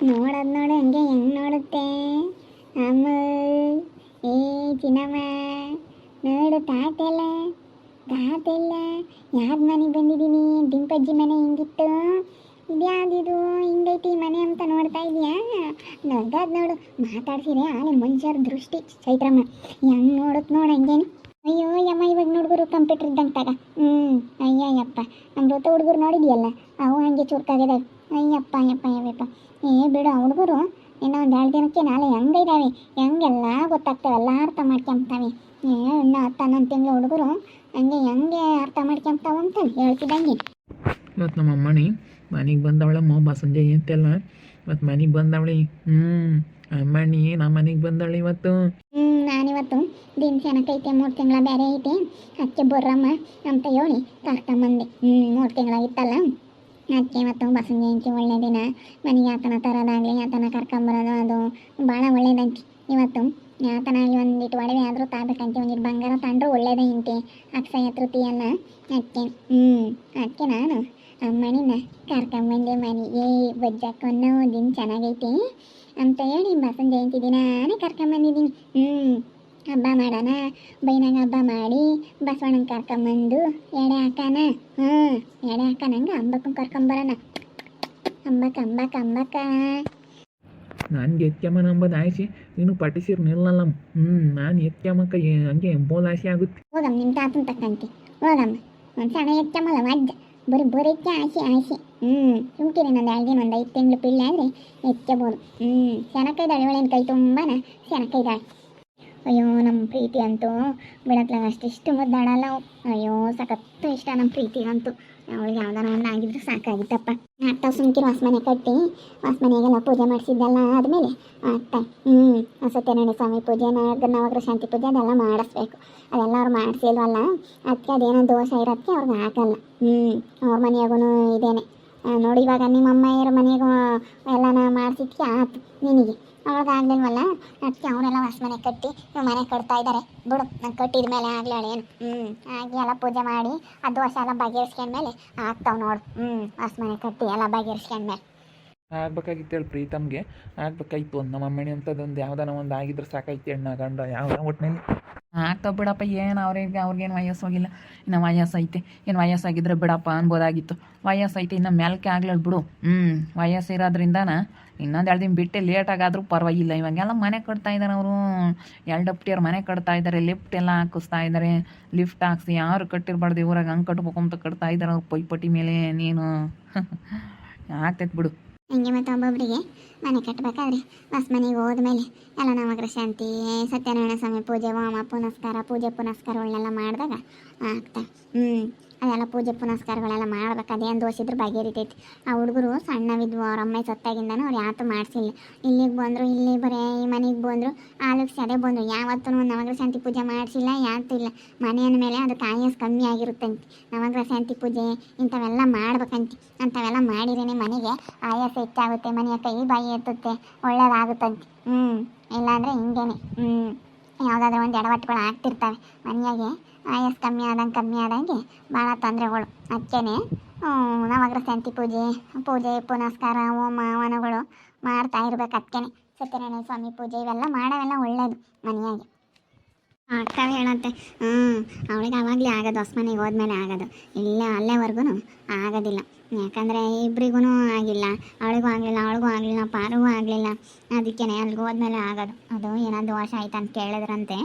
ನೋಡೋದು ನೋಡು ಹಂಗೆ ಹೆಂಗ್ ನೋಡುತ್ತೆ? ಅಮ್ಮ ಏ ಚಿನ್ನಮ್ಮ, ನೋಡು ತಾತೆಲ್ಲ ತಾತೆಲ್ಲ ಯಾವ್ದು ಮನೆಗೆ ಬಂದಿದ್ದೀನಿ ಡಿಂಪಜ್ಜಿ ಮನೆ ಹಿಂಗಿತ್ತು? ಇದ್ಯಾವ್ದಿದು? ಹಿಂಗೈತಿ ಮನೆ ಅಂತ ನೋಡ್ತಾ ಇದೀಯಾ? ನಗದ್ ನೋಡು ಮಾತಾಡ್ಸಿದ್ರೆ ಆಲೆ ಮನುಷ್ಯರ ದೃಷ್ಟಿ. ಚೈತ್ರಮ್ಮ, ಹೆಂಗ್ ನೋಡುತ್ತೆ ನೋಡು ಹಂಗೇನು? ಅಯ್ಯೋ, ಯಮ್ಮ, ಇವಾಗ ನೋಡ್ಗುರು ಕಂಪ್ಯೂಟರ್ ಇದ್ದಂಗೆ ತಗ. ಹ್ಞೂ ಅಯ್ಯಯ್ಯಪ್ಪ ಜೊತೆ ಹುಡುಗರು ನೋಡಿದ್ಯಲ್ಲ? ಅವು ಹಂಗೆ ಚುರುಕಾಗಿದ್ದಾವೆ ಅಯ್ಯಪ್ಪ ಅಯ್ಯಪ್ಪ ಅಯ್ಯಪ್ಪ. ಏ ಬಿಡು ಹುಡುಗರು ಇನ್ನೂ ಒಂದು ಎರಡು ದಿನಕ್ಕೆ ನಾಳೆ ಇದ್ದಾವೆ ಹೆಂಗೆಲ್ಲ ಗೊತ್ತಾಗ್ತವೆ ಎಲ್ಲ ಅರ್ಥ ಮಾಡ್ಕೊಂತಾವೆ ಏ ಇನ್ನೂ ಹತ್ತು ಹನ್ನೊಂದು ತಿಂಗಳು ಹುಡುಗರು ಹಂಗೆ ಹೆಂಗೆ ಅರ್ಥ ಮಾಡ್ಕೊಂತಾವೆ ಅಂತ ಹೇಳ್ತಿದ್ದಂಗೆ. ಇವತ್ತು ನಮ್ಮ ಅಮ್ಮಣಿ ಮನೆಗೆ ಬಂದವಳಮ್ಮ ಸಂಜೆ ಅಂತೆಲ್ಲ ಇವತ್ತು ಮನೆಗೆ ಬಂದವಳಿ. ಹ್ಞೂ ಅಮ್ಮಣ್ಣಿ ನಮ್ಮ ಮನೆಗೆ ಬಂದವಳು ಇವತ್ತು. ಹ್ಞೂ ನಾನಿವತ್ತು ದಿನ ಚೆನ್ನಕೈತೆ ಮೂರು ತಿಂಗಳ ಬೇರೆ ಐತೆ. ಅದಕ್ಕೆ ಬರ್ರಮ್ಮ ಅಂತ ಹೇಳಿ ಕರ್ಕೊಂಬಂದೆ ಹ್ಞೂ ಮೂರು ತಿಂಗಳಾಗಿತ್ತಲ್ಲ ಅದಕ್ಕೆ ಇವತ್ತು ಬಸವನ ಜಯಂತಿ ಒಳ್ಳೆ ದಿನ. ಮನೆಗೆ ಆತನ ತರೋದಾಗಲಿ, ಆತನ ಕರ್ಕೊಂಬರೋದು ಅದು ಭಾಳ ಒಳ್ಳೇದಂತೆ. ಇವತ್ತು ಆತನಾಗಿ ಒಂದಿಟ್ಟು ಒಡವೆ ಆದರೂ ತಾಬೇಕಂತೆ ಒಂದಿಟ್ಟು ಬಂಗಾರ ತಗೊಂಡ್ರು ಒಳ್ಳೇದೇ ಇಂತೆ ಅಕ್ಷಯ ತೃತೀಯಲ್ಲ ಅದಕ್ಕೆ ಹ್ಞೂ ಅದಕ್ಕೆ ನಾನು. ಅಮ್ಮನಿನ ಕರ್ಕೊಂಬಂದೆ ಮನೆಗೆ ಬಜ್ಜಕ್ಕನ್ನೋ ದಿನ ಚೆನ್ನಾಗೈತೆ. ಅಂತ ಹೇಳಿ ಬಸವನ ಜಯಂತಿ ದಿನಾನೇ ಕರ್ಕೊಂಬಂದಿದ್ದೀನಿ. ಹ್ಞೂ ಹಬ್ಬ ಮಾಡೋಣ ಬೈನಾಗ ಹಬ್ಬ ಮಾಡಿ ಬಸವಣ್ಣನ ಕರ್ಕೊಂಬಂದು ಎಡೆ ಹಾಕಾನ ಹ್ಞೂ ಎಡೆ ಹಾಕೋಣಂಗೆ ಅಂಬಕ್ಕೂ ಕರ್ಕೊಂಬರೋಣ. ಅಂಬಕ್ಕ ಅಂಬಕ್ಕ ಅಂಬಕ್ಕ ನಾನು ಎತ್ಯಮ್ಮ ನಂಬದು ಆಯ್ಸಿ ನೀನು ಪಟಿಸಿರ್ ನಿಲ್ಲಲ್ಲ ಹ್ಞೂ ನಾನು ಎತ್ಯಮ್ಮಕ್ಕ ಏ- ಹಂಗೆ ಆಸೆ ಆಗುತ್ತೆ. ಹೋಗಮ್ಮ ನಿಮ್ಮ ತಾತನ ತಕ್ಕಂತೆ. ಹೋಗಮ್ಮ ಒಂದು ಸಣ್ಣ ಎಚ್ಚಮ್ಮಲ್ಲ ಮಜ್ಜ ಬರೀ ಬರೀಕ್ಕೆ ಆಸೆ ಆಸೆ. ಹ್ಞೂ ಸುಮ್ಕಿರಿ ನಂದು ಎರಡು ದಿನ ಒಂದು ಐದು ತಿಂಗಳು ಪಿಳ್ಳೆ ಆದರೆ ಎಚ್ಚಬೋದು ಹ್ಞೂ ಸೆನಕೈದಾಳೆ ಇವಳೇನು ಕೈ ತುಂಬಾನ ಸೆನಕೈದಾಳೆ ಅಯ್ಯೋ ನಮ್ಮ ಪ್ರೀತಿ ಅಂತೂ ಬಿಡತ್ಲಾಗ ಅಷ್ಟಿಷ್ಟು ಮುದ್ದಾಡಲ್ಲ. ಅಯ್ಯೋ, ಸಖತ್ತು ಇಷ್ಟ ನಮ್ಮ ಪ್ರೀತಿಗಂತೂ ಅವಳಿಗೆ ಯಾವ್ದಾರ ಒಂದು ಆಗಿದ್ರು ಸಾಕಾಗಿತ್ತಪ್ಪ. ಅತ್ತ ಸುಮ್ಕಿರು ಹೊಸ್ಮನೆ ಕಟ್ಟಿ, ಹೊಸ್ಮನೆಗೆಲ್ಲ ಪೂಜೆ ಮಾಡಿಸಿದ್ದೆಲ್ಲ ಆದಮೇಲೆ ಅತ್ತ ಹ್ಞೂ ಸತ್ಯನಾರಾಯಣ ಸ್ವಾಮಿ ಪೂಜೆ ನವ ನವಗ್ರಹ ಶಾಂತಿ ಪೂಜೆ ಅದೆಲ್ಲ ಮಾಡಿಸ್ಬೇಕು. ಅದೆಲ್ಲ ಅವ್ರು ಮಾಡಿಸಿಲ್ವಲ್ಲ ಅದಕ್ಕೆ ಅದೇನೋ ದೋಷ ಇರೋದಕ್ಕೆ ಅವ್ರಿಗೆ ಹಾಕಲ್ಲ. ಹ್ಞೂ ಅವ್ರ ಮನೆಯಾಗೂ ಇದೇನೆ. ನೋಡಿ ಇವಾಗ ನಿಮ್ಮ ಇರೋ ಮನೆಗೂ ಎಲ್ಲನ ಮಾಡಿಸಿದ್ಕೆ ಆತು ನಿನಗೆ. ಅವ್ಳಿಗೆ ಆಗ್ಲಿಲ್ವಲ್ಲ ಅದಕ್ಕೆ ಅವರೆಲ್ಲ ಹೊಸ ಮನೆ ಕಟ್ಟಿ, ಮನೆ ಕಟ್ತಾ ಇದ್ದಾರೆ ಬಿಡು ನಾನು ಕಟ್ಟಿದ ಮೇಲೆ ಏನು? ಹ್ಞೂ ಹಾಗೆ ಎಲ್ಲ ಪೂಜೆ ಮಾಡಿ, ಅದು ವರ್ಷ ಎಲ್ಲ ಬಗೆಹರಿಸ್ಕೊಂಡ್ಮೇಲೆ ಆಗ್ತಾವೆ ನೋಡು. ಹ್ಞೂ ಹೊಸ ಮನೆ ಕಟ್ಟಿ ಎಲ್ಲ ಬಗೆಹರಿಸ್ಕೊಂಡ್ಮೇಲೆ ಆಗ್ಬೇಕಾಗಿತ್ತು ಹೇಳಿ ಪ್ರೀತಮ್ಗೆ. ಆಗ್ಬೇಕಾಯ್ತು ನಮ್ಮ ಅಮ್ಮಣಿ ಅಂತದೊಂದು ಯಾವ್ದಾನ ಒಂದು ಆಗಿದ್ರೆ ಸಾಕಾಯ್ತು ಹೆಣ್ಣ ಗಂಡ, ಯಾವ್ದ ಒಟ್ಟಿನಲ್ಲಿ ಆಗ್ತಾವ ಬಿಡಪ್ಪ ಏನು ಅವ್ರಿಗೆ, ಅವ್ರಿಗೇನು ವಯಸ್ಸಾಗಿಲ್ಲ ಇನ್ನು ವಯಸ್ಸೈತೆ ಏನು ವಯಸ್ಸಾಗಿದ್ರೆ ಬಿಡಪ್ಪ ಅನ್ಬೋದಾಗಿತ್ತು. ವಯಸ್ಸೈತೆ ಇನ್ನು ಮೇಲಕ್ಕೆ ಆಗ್ಲಿಲ್ಲ ಬಿಡು. ಹ್ಞೂ ವಯಸ್ಸಿರೋದ್ರಿಂದನ ಇನ್ನೊಂದು ಎರಡು ದಿನ ಬಿಟ್ಟು ಲೇಟಾಗಾದರೂ ಪರವಾಗಿಲ್ಲ. ಇವಾಗೆಲ್ಲ ಮನೆ ಕಟ್ತಾ ಇದ್ದಾರೆ ಅವರು. ಎರಡು ಅಪ್ಟಿಯವ್ರು ಮನೆ ಕಟ್ತಾ ಇದ್ದಾರೆ ಲಿಫ್ಟ್ ಎಲ್ಲ ಹಾಕಿಸ್ತಾ ಇದ್ದಾರೆ ಲಿಫ್ಟ್ ಹಾಕ್ಸಿ ಯಾರು ಕಟ್ಟಿರ್ಬಾರ್ದು ಇವ್ರಾಗ ಹಂಗೆ ಕಟ್ಬೇಕು ಅಂತ ಕಟ್ತಾ ಇದ್ದಾರೆ ಅವ್ರು ಪೈಪಟ್ಟಿ ಮೇಲೆ ನೀನು ಆಗ್ತೈತೆ ಬಿಡು. ಹಂಗೆ ಮತ್ತು ಒಬ್ಬೊಬ್ಬರಿಗೆ ಮನೆ ಕಟ್ಟಬೇಕಾದ್ರೆ ಬಸ್ ಮನೆಗೆ ಹೋದ್ಮೇಲೆ ಎಲ್ಲ ನಮಗ್ರ ಶಾಂತಿ ಸತ್ಯನಾರಾಯಣ ಸ್ವಾಮಿ ಪೂಜೆ ವಾಮ ಪುನಸ್ಕಾರ, ಪೂಜೆ ಪುನಸ್ಕಾರಗಳನ್ನೆಲ್ಲ ಮಾಡಿದಾಗ ಆಗ್ತಾ. ಹ್ಞೂ ಅದೆಲ್ಲ ಪೂಜೆ ಪುನಸ್ಕಾರಗಳೆಲ್ಲ ಮಾಡ್ಬೇಕು. ಅದೇನು ದೋಷ ಇದ್ರೆ ಬಗೆಹರಿತೈತಿ. ಆ ಹುಡುಗರು ಸಣ್ಣವಿದ್ವು, ಅವ್ರ ಅಮ್ಮ ಸತ್ತಾಗಿಂದನೂ ಅವ್ರು ಯಾತು ಮಾಡಿಸಿಲ್ಲ. ಇಲ್ಲಿಗೆ ಬಂದರು, ಇಲ್ಲಿ ಬರೇ ಈ ಮನೆಗೆ ಬಂದರು, ಆಲಕ್ಸಿ ಅದೇ ಬಂದರು. ಯಾವತ್ತೂ ನವಗ್ರಹ ಶಾಂತಿ ಪೂಜೆ ಮಾಡಿಸಿಲ್ಲ ಯಾತು ಇಲ್ಲ. ಮನೆ ಮೇಲೆ ಅದು ಕಾಯಸ್ ಕಮ್ಮಿ ಆಗಿರುತ್ತಂತೆ. ನವಗ್ರಹ ಶಾಂತಿ ಪೂಜೆ ಇಂಥವೆಲ್ಲ ಮಾಡ್ಬೇಕಂತೆ. ಅಂಥವೆಲ್ಲ ಮಾಡಿರೇನೆ ಮನೆಗೆ ಆಯಾಸ ಹೆಚ್ಚಾಗುತ್ತೆ. ಮನೆಯ ಕೈ ಬಾಯಿ ಎತ್ತುತ್ತೆ. ಒಳ್ಳೇದಾಗುತ್ತಂತೆ. ಹ್ಞೂ ಇಲ್ಲಾಂದರೆ ಹಿಂಗೇನೆ. ಹ್ಞೂ ಯಾವುದಾದ್ರೂ ಒಂದು ಎಡವಟ್ಟುಗಳು ಆಗ್ತಿರ್ತವೆ. ಮನೆಯಾಗೆ ಆಯಸ್ ಕಮ್ಮಿ ಆದಂಗೆ ಕಮ್ಮಿ ಆದಂಗೆ ಭಾಳ ತೊಂದರೆಗಳು. ಅದಕ್ಕೇನೆ ನವಗ್ರಸಂತಿ ಶಾಂತಿ ಪೂಜೆ ಪೂಜೆ, ಪುನಸ್ಕಾರ, ಹೋಮ, ಹವನಗಳು ಮಾಡ್ತಾ ಇರ್ಬೇಕು ಅದಕ್ಕೇನೆ ಸತ್ಯನಾರಾಯಣ ಸ್ವಾಮಿ ಪೂಜೆ ಇವೆಲ್ಲ ಮಾಡೋವೆಲ್ಲ ಒಳ್ಳೇದು ಮನೆಯಾಗೆ. ಅಕ್ಕವೇ ಹೇಳಂತೆ ಹ್ಞೂ ಅವಳಿಗೆ ಅವಾಗಲೇ ಆಗೋದು ಹೊಸ ಮನೆಗೆ ಹೋದ್ಮೇಲೆ ಆಗೋದು. ಇಲ್ಲ ಅಲ್ಲೇವರೆಗೂ ಆಗೋದಿಲ್ಲ. ಯಾಕಂದರೆ ಇಬ್ರಿಗೂ ಆಗಿಲ್ಲ, ಅವಳಿಗೂ ಆಗಲಿಲ್ಲ ಅವಳಿಗೂ ಆಗಲಿಲ್ಲ, ಪಾರಿಗೂ ಆಗಲಿಲ್ಲ. ಅದಕ್ಕೆ ಅಲ್ಲಿಗೆ ಹೋದ್ಮೇಲೆ ಆಗೋದು. ಅದು ಏನೋ ದೋಷ ಆಯ್ತು ಅಂತ ಕೇಳಿದ್ರಂತೆ.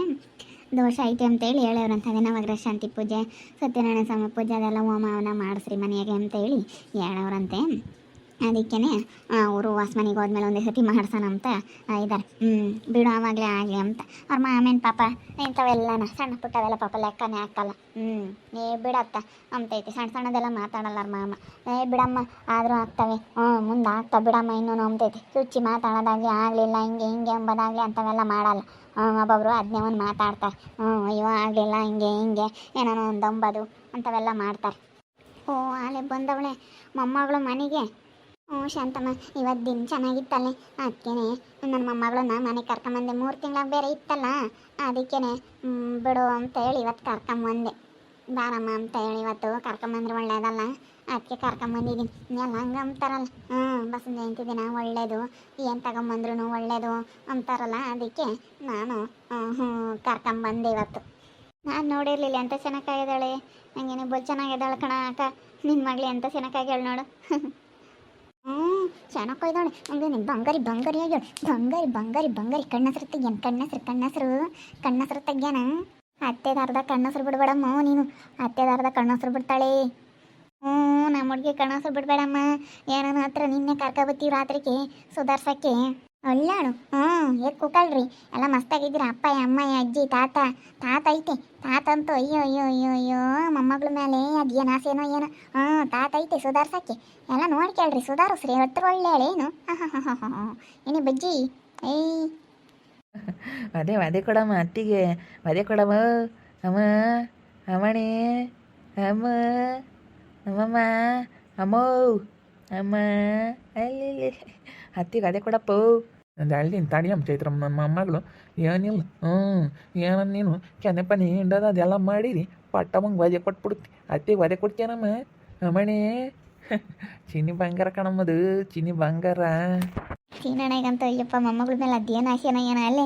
ದೋಷ ಐತೆ ಅಂತೇಳಿ ಹೇಳೋರಂತ ಅದೇ ನವಗ್ರಹ ಶಾಂತಿ ಪೂಜೆ, ಸತ್ಯನಾರಾಯಣ ಸ್ವಾಮಿ ಪೂಜೆ ಅದೆಲ್ಲ ಹೋಮವನ್ನ ಮಾಡಿಸ್ರಿ ಮನೆಯಾಗೆ ಅಂತೇಳಿ ಹೇಳವ್ರಂತೆ ಅದಕ್ಕೇ ಅವರು ಹೊಸ ಮನೆಗೆ ಹೋದ್ಮೇಲೆ ಒಂದೇ ಸತಿ ಮಾಡ್ಸೋಣ ಅಂತ ಇದ್ದಾರೆ ಹ್ಞೂ ಬಿಡು ಆವಾಗಲೇ ಆಗಲಿ ಅಂತ. ಅವ್ರ ಮಾಮೇನ ಪಾಪ, ಇಂಥವೆಲ್ಲನ ಸಣ್ಣ ಪುಟ್ಟವೆಲ್ಲ ಪಾಪ ಲೆಕ್ಕನೇ ಹಾಕಲ್ಲ. ಹ್ಞೂ ಏ, ಬಿಡತ್ತ, ಅಂತೈತಿ. ಸಣ್ಣ ಸಣ್ಣದೆಲ್ಲ ಮಾತಾಡಲ್ಲ ಅವ್ರ ಮಾಮ. ಏ, ಬಿಡಮ್ಮ, ಆದರೂ ಆಗ್ತವೆ. ಹ್ಞೂ ಮುಂದೆ ಆಗ್ತಾವೆ ಬಿಡಮ್ಮ ಇನ್ನೂ ಅಂತೈತಿ. ಚುಚ್ಚಿ ಮಾತಾಡೋದಾಗಲಿ ಆಗಲಿಲ್ಲ, ಹಿಂಗೆ ಹಿಂಗೆ ಎಂಬುದಾಗಲಿ ಅಂಥವೆಲ್ಲ ಮಾಡಲ್ಲ. ಹ್ಞೂ ಒಬ್ಬೊಬ್ರು ಅದನ್ನೇ ಒಂದು ಮಾತಾಡ್ತಾರೆ. ಹ್ಞೂ ಅಯ್ಯೋ, ಆಗಲಿಲ್ಲ, ಹಿಂಗೆ ಹಿಂಗೆ, ಏನೋ ಒಂದು ಅಂಬದು ಅಂಥವೆಲ್ಲ ಮಾಡ್ತಾರೆ. ಓ ಆಲೆ ಬಂದವಳೆ. ಮೊಮ್ಮಗಳು ಮನೆಗೆ ಹ್ಞೂ, ಶಾಂತಮ್ಮ ಇವತ್ತು ದಿನ ಚೆನ್ನಾಗಿತ್ತಲ್ಲ. ಅದಕ್ಕೇನೆ ನನ್ನ ಮೊಮ್ಮಗಳನ್ನ ಮನೆಗೆ ಕರ್ಕೊಂಬಂದೆ ಮೂರು ತಿಂಗಳಾಗ ಬೇರೆ ಇತ್ತಲ್ಲ, ಅದಕ್ಕೇನೆ ಬಿಡು ಅಂತ ಹೇಳಿ ಇವತ್ತು ಕರ್ಕೊಂಬಂದೆ. ಬಾರಮ್ಮ ಅಂತ ಹೇಳಿ ಇವತ್ತು ಕರ್ಕೊಂಬಂದ್ರೆ ಒಳ್ಳೇದಲ್ಲ. ಅದಕ್ಕೆ ಕರ್ಕೊಂಬಂದಿದ್ದೀನಿ ಎಲ್ಲ ಹಂಗೆ ಅಂತಾರಲ್ಲ ಹ್ಞೂ ಬಸವನ ಜಯಂತಿ ದಿನ ಒಳ್ಳೇದು. ಏನು ತಗೊಂಬಂದ್ರೂ ಒಳ್ಳೇದು ಅಂತಾರಲ್ಲ ಅದಕ್ಕೆ ನಾನು, ಹ್ಞೂ ಕರ್ಕೊಂಬಂದೆ ಇವತ್ತು. ನಾನು ನೋಡಿರಲಿಲ್ಲ ಎಂತ ಚೆನ್ನಾಗಿದ್ದಾಳೆ ಹಂಗೇನೆ ಬಲ್ ಚೆನ್ನಾಗಿದ್ದಾಳೆ ಕಣ ಅಕ್ಕ. ನಿನ್ನ ಮಗಳು ಎಂತ ಚೆನ್ನಾಗಿ ನೋಡು. ಹ್ಞೂ ಚೆನ್ನಾಗಿದ್ದಾಳೆ ಹಂಗೆ ನೀನು ಬಂಗಾರಿ ಬಂಗಾರಿ ಆಗ್ಯಾಳ. ಬಂಗಾರಿ ಬಂಗಾರಿ ಬಂಗಾರಿ ಕಣ್ಣಸರು ತೆಗ್ಯಾನ, ಕಣ್ಣಸರು ಕಣ್ಣಸರು ಕಣ್ಣಸರು ತೆಗ್ಯಾನ. ಅತ್ತೆದಾರ್ದ ಕಣ್ಣಸ್ರು ಬಿಡಬೇಡಮ್ಮ ನೀನು. ಅತ್ತೆದಾರ್ದ ಕಣ್ಣಸ್ರು ಬಿಡ್ತಾಳೆ. ಹ್ಞೂ, ನಮ್ಮ ಹುಡುಗಿ ಕಣ್ಣಸರು ಬಿಡಬೇಡಮ್ಮ. ಏನನ್ನ ಹತ್ರ ನಿನ್ನೆ ಕರ್ಕೊಬತ್ತೀವಿ ರಾತ್ರಿಗೆ ಸುಧಾರ್ಸಕ್ಕೆ. ಒಳ್ಳಾಳು ಹ್ಞೂ ಏಕ್ ಕೂಕಳ್ರಿ. ಎಲ್ಲ ಮಸ್ತಾಗಿದ್ದೀರ? ಅಪ್ಪ ಅಮ್ಮ ಅಜ್ಜಿ, ತಾತ. ತಾತ ಐತೆ. ತಾತಂತೂ ಅಯ್ಯೋ ಅಯ್ಯೋ ಅಯ್ಯೋ ಅಯ್ಯೋ, ಮೊಮ್ಮಗಳ ಮೇಲೆ ಏನು ಆಸೆನೋ ಏನೋ ಹ್ಞೂ ತಾತ ಐತೆ ಸುಧಾರ್ಸಕ್ಕೆ. ಎಲ್ಲ ನೋಡ್ಕೇಳ್ರಿ ಸುಧಾರಿಸ್ರಿ ಹತ್ರ ಒಳ್ಳೆ ಏನು? ಹಾಂ ಹಾಂ ಬಜ್ಜಿ? ಏಯ್. ಅದೇ ಅದೇ ಕೊಡಮ್ಮ ಅತ್ತಿಗೆ. ಅದೇ ಕೊಡಮ್ಮ. ಅಮ್ಮ, ಅಮ್ಮಣಿ, ಅಮ್ಮ, ಅಮ್ಮಮ್ಮ, ಅಮ್ಮೋ, ಅಮ್ಮ. ಅಲ್ಲಿ ಅತ್ತಿಗೆ ಅದೇ ಕೊಡಪ್ಪ. ಒಂದು ಅಳ್ದಿನ ತಡಿಯಮ್ಮ ಚೈತ್ರಮ್ಮ ನನ್ನ ಮೊಮ್ಮಗಳು ಏನಿಲ್ಲ ಹ್ಞೂ ಏನ ನೀನು ಕೆನೆ ಪನಿ ಹಿಂಡದ ಅದೆಲ್ಲ ಮಾಡಿರಿ ಪಟ್ಟಮ್ಮಂಗೆ ವಜೆ ಕೊಟ್ಬಿಡ್ತಿ ಅತ್ತೆ ವಜೆ ಕೊಡ್ತೇನಮ್ಮ ಅಮ್ಮಣಿ ಚಿನ್ನಿ ಬಂಗಾರ ಕಣಮ್ಮದು ಚಿನ್ನಿ ಬಂಗಾರ ಚೀನಣ್ಣಗಂತ ಅಯ್ಯಪ್ಪ ಮೊಮ್ಮಗಳ ಮೇಲೆ ಅದೇನು ಆಸೆನ ಏನ ಅಲ್ಲೇ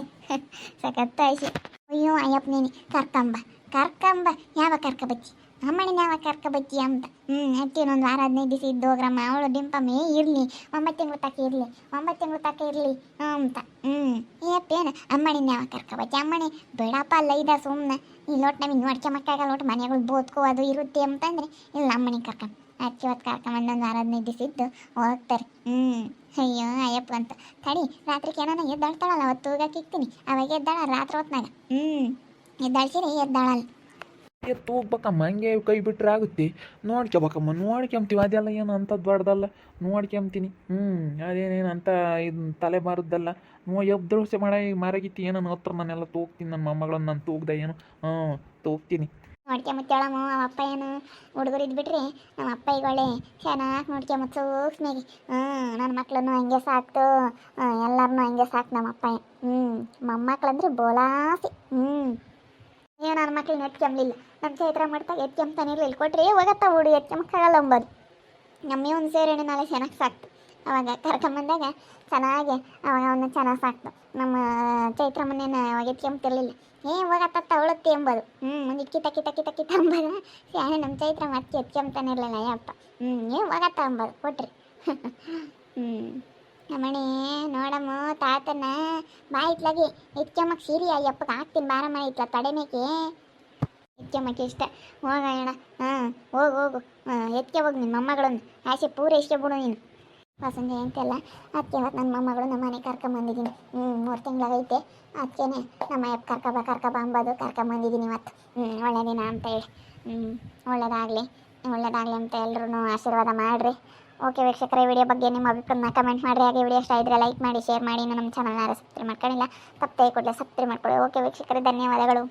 ಸಖತ್ತ ಆಸೆ ಅಯ್ಯೋ ಅಯ್ಯಪ್ಪ ನೀನು ಕರ್ಕಂಬ ಕರ್ಕಂಬ ಯಾವ ಕರ್ಕಬಚ್ಚಿ ಅಮ್ಮನಿನ ಯಾವ ಕರ್ಕೊಬತ್ತೀಯ ಅಂತ? ಹ್ಞೂ ಅಟ್ಟಿ ಒಂದು ವಾರ ಹದಿನೈದು ದಿವಸ ಇದ್ದು ಹೋಗ್ರಮ್ಮ, ಅವಳು ಡಿಂಪಮ್ಮೆ, ಇರಲಿ, ಒಂಬತ್ತು ತಿಂಗಳು ತಕ್ಕ ಇರಲಿ, ಒಂಬತ್ತು ತಿಂಗಳು ತಕ್ಕ ಇರಲಿ ಅಂತ. ಹ್ಞೂ ಏಪ್ಪೇನು ಅಮ್ಮನಿನ ಯಾವ ಬತ್ತಿ ಅಮ್ಮಣಿ ಬೇಡಪ್ಪ, ಅಲ್ಲ, ಇದ ಸುಮ್ಮನೆ ಈ ಲೋಟ್ ನಮಗೆ ನೋಡ್ಕೆ ಮಕ್ಕಾಗಲ್ಲ ಲೋಟ್ ಮನೆಗಳು ಬೋದ್ಕೋ, ಅದು ಇರುತ್ತೆ ಅಂತಂದ್ರೆ ಇಲ್ಲ ಅಮ್ಮನಿಗೆ ಕರ್ಕ ಅಚ್ಚಿ ಹೊತ್ತು ಕರ್ಕೊಂಬಂದು ಒಂದು ವಾರ ಹದಿನೈದು ದಿವಸ ಇದ್ದು ಹೋಗ್ತಾರೆ. ಹ್ಞೂ ಅಯ್ಯೋ, ಅಯ್ಯಪ್ಪ ಅಂತ. ತಡಿ, ರಾತ್ರಿಗೆ ಏನೋ ಎದ್ದಾಳ್ತಾಳಲ್ಲ, ಅವತ್ತು ಹೋಗಕ್ಕೆ ಇಕ್ತೀನಿ. ಅವಾಗ ಎದ್ದಾಳ ರಾತ್ರಿ ಹೊತ್ನಾಗ ಹ್ಞೂ ಎದ್ದಾಳ್ಸಿರಿ ಎದ್ದಾಳಲ್ಲ. ಎತ್ತು ಹೋಗ್ಬೇಕಮ್ಮ, ಹಂಗೆ ಕೈ ಬಿಟ್ರೆ ಆಗುತ್ತೆ. ನೋಡ್ಕೋಬೇಕಮ್ಮ ನೋಡ್ಕೊಂತೀವಿ, ಅದೆಲ್ಲ ಏನು ಅಂತ ದೊಡ್ಡದಲ್ಲ ನೋಡ್ಕೊಂತೀನಿ. ಹ್ಞೂ ಅದೇನೇನು ಅಂತ ಇದು ತಲೆ ಬಾರದ್ದಲ್ಲ ನೋ ಎಬ್ದ್ರೋಸೆ ಮಾಡ ಮರಗಿತ್ತು ಏನೋ ಹತ್ರ ನಾನೆಲ್ಲ ತೂಗ್ತೀನಿ, ನನ್ನ ಮೊಮ್ಮಗಳನ್ನ ನಾನು ತೂಗ್ದೆ ಏನು? ಹ್ಞೂ, ತೂಗ್ತೀನಿ. ನೋಡ್ಕೊಂಬತ್ತೇಳಮ್ಮ ಅವ ಅಪ್ಪ ಏನು ಹುಡುಗರು ಇದ್ಬಿಟ್ರಿ, ನಮ್ಮ ಅಪ್ಪ ಈಗ ಒಳ್ಳೆ ಚೆನ್ನಾಗಿ ನೋಡ್ಕೊಂಬತ್ತು ಸೂಕ್ಷ್ಮಾಗಿ ಹ್ಞೂ, ನನ್ನ ಮಕ್ಕಳನ್ನು ಹಂಗೆ ಸಾಕ್ತು. ಎಲ್ಲರನ್ನೂ ಹಂಗೆ ಸಾಕು ನಮ್ಮ ಅಪ್ಪ. ಹ್ಞೂ ಮೊಮ್ಮಕ್ಕಳಂದ್ರೆ ಬೋಲಾಸಿ. ಹ್ಞೂ. ಮಕ್ಳನ್ನ ಎತ್ಕೊಂಬ್ಲಿಲ್ಲ ನಮ್ಮ ಚೈತ್ರ ಮಾಡ್ತಾ ಎತ್ಕೊಂತಾನೆ ಇರಲಿಲ್ಲ. ಕೊಟ್ರೆ, ಹೋಗತ್ತ ಹುಡು ಎತ್ಕೊಂಬಕ್ಕಾಗಲ್ಲ ಅಂಬೋದು. ನಮ್ಮ ಒಂದು ಸೇರೇಣೆ ನಾಳೆ ಚೆನ್ನಾಗಿ ಸಾಕ್ತು. ಅವಾಗ ಕರ್ಕೊಂಬಂದಾಗ ಚೆನ್ನಾಗಿ ಅವಾಗ ಅವನ್ನ ಚೆನ್ನಾಗಿ ಸಾಕ್ತು. ನಮ್ಮ ಚೈತ್ರ ಮನೇನ ಅವಾಗ ಎತ್ಕೊಂಬ್ತಿರ್ಲಿಲ್ಲ ಏ ಹೋಗತ್ತ ತಗೊಳುತ್ತೆ ಎಂಬುದು ಹ್ಞೂ ಒಂದು ಕಿತ ಕಿತ ಕಿತ ಕಿತ ಅಂಬೋದು. ಯಾರು ನಮ್ಮ ಚೈತ್ರ ಮತ್ತೆ ಎತ್ಕೊಂತಾನೆ ಇರಲಿಲ್ಲ ಯಪ್ಪ ಹ್ಞೂ ಏ, ಹೋಗತ್ತ ಅಂಬೋದು, ಕೊಟ್ರಿ. ಹ್ಞೂ ನಮ್ಮಣಿ, ನೋಡಮ್ಮ ತಾತನ ಬಾಯಿತ್ಲಾಗಿ ಎತ್ಕೊಂಬಕ್ಕೆ ಸೀರಿ, ಅಯ್ಯಪ್ಪಗೆ ಹಾಕ್ತೀನಿ, ಬಾರಮ್ಮ ಇತ್ಲ ತಡೆಮೇಕೆ ಮಕ್ಕೆ ಇಷ್ಟ ಹೋಗಣ ಹಾಂ, ಹೋಗು ಹೋಗು. ಎತ್ಕೆ ಹೋಗು ನಿನ್ನ ಮೊಮ್ಮಗಳನ್ನು. ಆಸೆ ಪೂರೈಸ್ಕೆ ಬಿಡು ನೀನು. ವಸಂತ ಅಂತೆಲ್ಲ ಅದಕ್ಕೆ ಇವತ್ತು ನನ್ನ ಮೊಮ್ಮಗಳು ನಮ್ಮ ಮನೆ ಕರ್ಕೊಂಬಂದಿದ್ದೀನಿ ಹ್ಞೂ ಮೂರು ತಿಂಗಳಾಗೈತೆ. ಅದಕ್ಕೇನೆ ನಮ್ಮ ಅಯ್ಯಪ್ಪ ಕರ್ಕಬ ಕರ್ಕಬ ಅಂಬೋದು ಕರ್ಕೊಂಬಂದಿದ್ದೀನಿ ಇವತ್ತು. ಹ್ಞೂ ಒಳ್ಳೆ ದಿನ ಅಂತ ಹೇಳಿ. ಹ್ಞೂ ಒಳ್ಳೆಯದಾಗಲಿ ಒಳ್ಳೇದಾಗಲಿ ಅಂತ ಎಲ್ಲರೂ ಆಶೀರ್ವಾದ ಮಾಡಿರಿ. ಓಕೆ ವೀಕ್ಷಕರ ವಿಡಿಯೋ ಬಗ್ಗೆ ನಿಮ್ಮ ಅಭಿಪ್ರಾಯನ ಕಮೆಂಟ್ ಮಾಡಿರಿ. ಹಾಗೆ ವಿಡಿಯೋ ಇಷ್ಟ ಇದ್ದರೆ ಲೈಕ್ ಮಾಡಿ ಶೇರ್ ಮಾಡಿ. ನಮ್ಮ ಚಾನಲ್ನ ಸಬ್ಸ್ಕ್ರೈಬ್ ಮಾಡ್ಕೊಂಡಿಲ್ಲ ತಪ್ಪೇ ಕೊಡಲಿ ಸಬ್ಸ್ಕ್ರೈಬ್ ಮಾಡ್ಕೊಳ್ಳಿ. ಓಕೆ ವೀಕ್ಷಕರೇ, ಧನ್ಯವಾದಗಳು.